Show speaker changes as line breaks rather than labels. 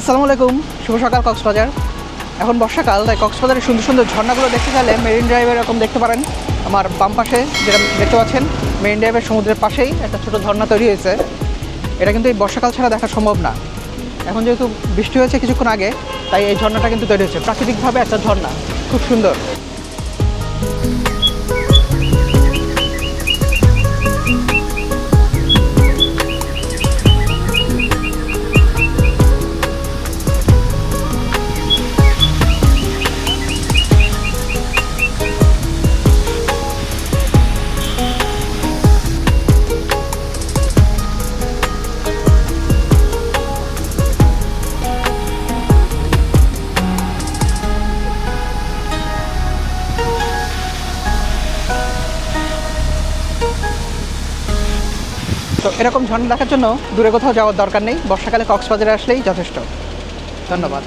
আসসালামু আলাইকুম, শুভ সকাল কক্সবাজার। এখন বর্ষাকাল, তাই কক্সবাজারের সুন্দর সুন্দর ঝর্ণাগুলো দেখতে গেলে মেরিন ড্রাইভ এরকম দেখতে পারেন। আমার বাম পাশে যেটা দেখতে পাচ্ছেন, মেরিন ড্রাইভের সমুদ্রের পাশেই একটা ছোট ঝর্ণা তৈরি হয়েছে। এটা কিন্তু এই বর্ষাকাল ছাড়া দেখা সম্ভব না। এখন যেহেতু বৃষ্টি হয়েছে কিছুক্ষণ আগে, তাই এই ঝর্ণাটা কিন্তু তৈরি হয়েছে। প্রাকৃতিকভাবে একটা ঝর্ণা, খুব সুন্দর। তো এরকম ঝর্ণা দেখার জন্য দূরে কোথাও যাওয়ার দরকার নেই। বর্ষাকালে কক্সবাজারে আসলেই যথেষ্ট। ধন্যবাদ।